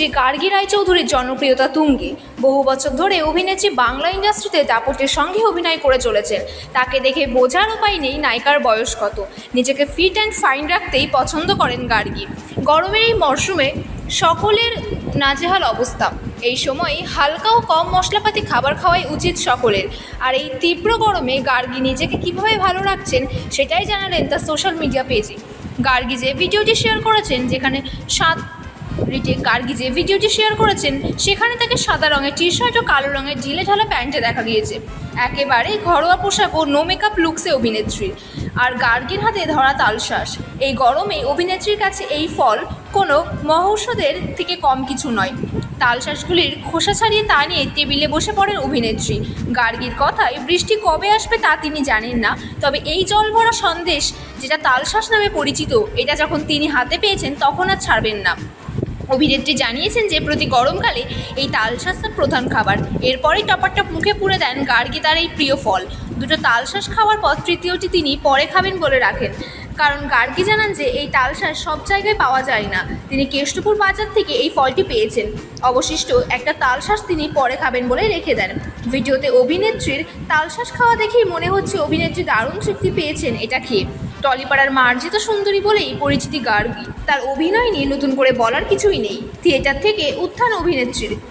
অভিনেত্রী গার্গী রায়চৌধুরীর জনপ্রিয়তা তুঙ্গে। বহু বছর ধরে অভিনেত্রী বাংলা ইন্ডাস্ট্রিতে দাপটের সঙ্গে অভিনয় করে চলেছেন। তাকে দেখে বোঝার উপায় নেই নায়িকার বয়স কত। নিজেকে ফিট অ্যান্ড ফাইন রাখতেই পছন্দ করেন গার্গী গরমের এই মরশুমে সকলের নাজেহাল অবস্থা। এই সময় হালকা ও কম মশলাপাতি খাবার খাওয়াই উচিত সকলের। আর এই তীব্র গরমে গার্গী নিজেকে কীভাবে ভালো রাখছেন সেটাই জানালেন তার সোশ্যাল মিডিয়া পেজে গার্গী যে ভিডিওটি শেয়ার করেছেন, যেখানে সাত রিটে গার্গী যে ভিডিওটি শেয়ার করেছেন, সেখানে তাকে সাদা রঙের টি শার্ট ও কালো রঙের জিলে ঢালা প্যান্টে দেখা গিয়েছে। একেবারে ঘরোয়া পোশাক ও নো মেকআপ লুকসে অভিনেত্রী। আর গার্গীর হাতে ধরা তালশ্বাস এই গরমে অভিনেত্রীর কাছে এই ফল কোনো মহৌষধের থেকে কম কিছু নয়। তালশ্বাসগুলির খোসা ছাড়িয়ে তা নিয়ে টেবিলে বসে পড়েন অভিনেত্রী। গার্গীর কথায় বৃষ্টি কবে আসবে তা তিনি জানেন না, তবে এই জল ভরা সন্দেশ যেটা তালশ্বাস নামে পরিচিত, এটা যখন তিনি হাতে পেয়েছেন তখন আর ছাড়বেন না। অভিনেত্রী জানিয়েছেন যে প্রতি গরমকালে এই তালশাঁস তার প্রধান খাবার। এরপরেই টপারটপ মুখে পুরে দেন গার্গী তার এই প্রিয় ফল। দুটো তালশাঁস খাওয়ার পর তৃতীয়টি তিনি পরে খাবেন বলে রাখেন। কারণ গার্গী জানান যে এই তালশাঁস সব জায়গায় পাওয়া যায় না। তিনি কেষ্টপুর বাজার থেকে এই ফলটি পেয়েছেন। অবশিষ্ট একটা তালশাঁস তিনি পরে খাবেন বলে রেখে দেন। ভিডিওতে অভিনেত্রীর তালশাঁস খাওয়া দেখেই মনে হচ্ছে অভিনেত্রী দারুণ তৃপ্তি পেয়েছেন, এটা খেয়ে টলিপাড়ার মার্জিত সুন্দরী বলেই পরিচিতি গার্গী। তার অভিনয় নিয়ে নতুন করে বলার কিছুই নেই। থিয়েটার থেকে উত্থান অভিনেত্রীর।